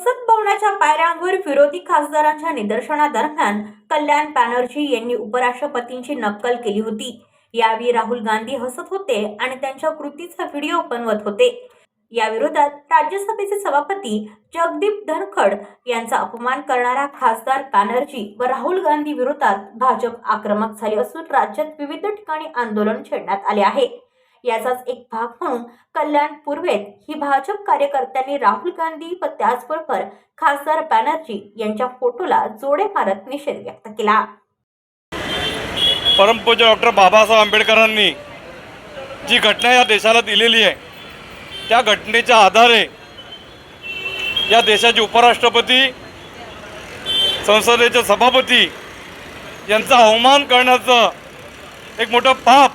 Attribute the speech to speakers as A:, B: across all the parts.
A: सभागृहाच्या पायऱ्यांवर विरोधी खासदारांच्या निदर्शनादरम्यान कल्याण बॅनर्जी यांनी उपराष्ट्रपतींची नक्कल केली होती. यावेळी राहुल गांधी हसत होते आणि त्यांच्या कृतीचा व्हिडिओ बनवत होते. या विरोधात राज्यसभेचे सभापती जगदीप धनखड यांचा अपमान करणारा खासदार बॅनर्जी व राहुल गांधी विरोधात भाजप आक्रमक झाले असून राज्यात विविध ठिकाणी आंदोलन छेडण्यात आले आहे. याचाच एक भाग म्हणून कल्याण पूर्वेत ही भाजप कार्यकर्त्यांनी राहुल गांधी व त्याचबरोबर खासदार बॅनर्जी यांच्या फोटोला जोडे मारत निषेध व्यक्त केला.
B: परमपूज्य डॉक्टर बाबासाहेब आंबेडकरांनी जी घटना या देशाला दिलेली आहे त्या घटनेच्या आधारे या देशाचे उपराष्ट्रपती संसदेचे सभापती यांचा अवमान करण्याचं एक मोठं पाप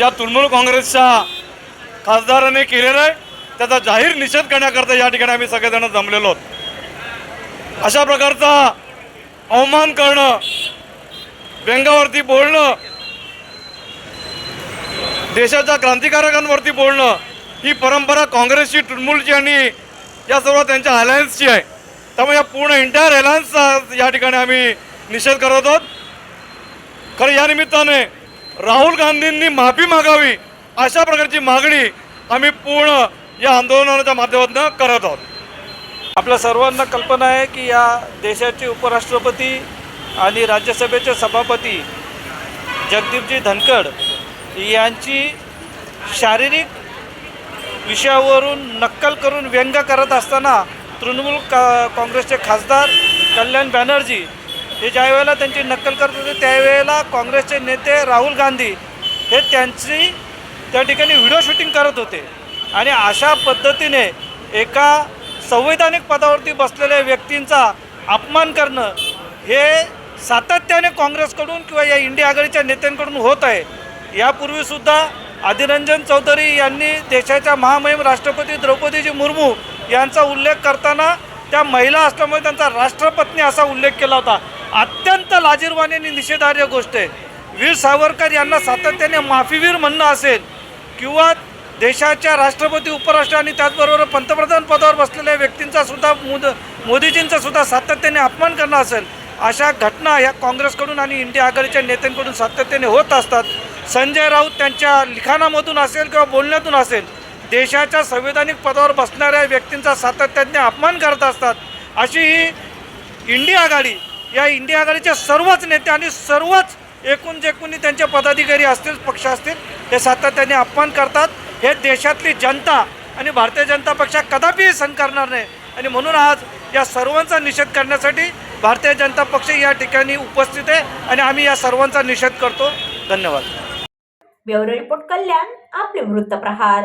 B: या तृणमूल काँग्रेसच्या खासदाराने केलेलं आहे. त्याचा जाहीर निषेध करण्याकरता या ठिकाणी आम्ही सगळेजण जमलेलो आहोत. अशा प्रकारचा अवमान करणं व्यंगावरती बोलणं देशाच्या क्रांतिकारकांवरती बोलणं ही परंपरा काँग्रेसची तृणमूलची आणि या सर्व त्यांच्या अलायन्सची आहे. त्यामुळे या पूर्ण इंटायर अलायन्सचा या ठिकाणी आम्ही निषेध करत आहोत. खरं या निमित्ताने राहुल गांधींनी माफी मागावी अशा प्रकारची मागणी आम्ही पूर्ण या आंदोलनाच्या माध्यमातून करत आहोत.
C: आपल्या सर्वांना कल्पना आहे की या देशाचे उपराष्ट्रपती आणि राज्यसभेचे सभापती जगदीपजी धनखड यांची शारीरिक विषयावरून नक्कल करून व्यंग करत असताना तृणमूल का काँग्रेसचे खासदार कल्याण बॅनर्जी हे ज्या वेळेला त्यांची नक्कल करत होते त्यावेळेला काँग्रेसचे नेते राहुल गांधी हे त्यांची त्या ठिकाणी व्हिडिओ शूटिंग करत होते. आणि अशा पद्धतीने एका संवैधानिक पदावरती बसलेल्या व्यक्तींचा अपमान करणं हे सातत्याने काँग्रेसकडून किंवा या इंडिया आघाडीच्या नेत्यांकडून होत आहे. यापूर्वीसुद्धा अधिरंजन चौधरी यांनी देशाच्या महामहिम राष्ट्रपती द्रौपदीजी मुर्मू यांचा उल्लेख करताना त्या महिला असल्यामुळे त्यांचा राष्ट्रपत्नी असा उल्लेख केला होता. अत्यंत लाजीरवाणी आणि निषेधार्ह गोष्ट आहे. वीर सावरकर यांना सातत्याने माफीवीर म्हणणं असेल किंवा देशाच्या राष्ट्रपती उपराष्ट्र आणि त्याचबरोबर पंतप्रधान पदावर बसलेल्या व्यक्तींचा सुद्धा मोद मोदीजींचा सुद्धा सातत्याने अपमान करणं असेल अशा घटना ह्या काँग्रेसकडून आणि इंडिया आघाडीच्या नेत्यांकडून सातत्याने होत असतात. संजय राऊत त्यांच्या लिखाणामधून असेल किंवा बोलण्यातून असेल देशाच्या संविधानिक पदावर बसणाऱ्या व्यक्तींचा सातत्याने अपमान करत असतात. अशी ही इंडिया आघाडी या इंडिया आघाडीच्या सर्वच नेते आणि सर्वच एकूण जे कोणी त्यांचे पदाधिकारी असतील पक्ष असतील हे सातत्याने अपमान करतात. हे देशातली जनता आणि भारतीय जनता पक्ष कदापिही सहन करणार नाही. आणि म्हणून आज या सर्वांचा निषेध करण्यासाठी भारतीय जनता पक्ष या ठिकाणी उपस्थित आहे आणि आम्ही या सर्वांचा निषेध करतो. धन्यवाद.
A: ब्युरो रिपोर्ट कल्याण आपले वृत्तप्रहार.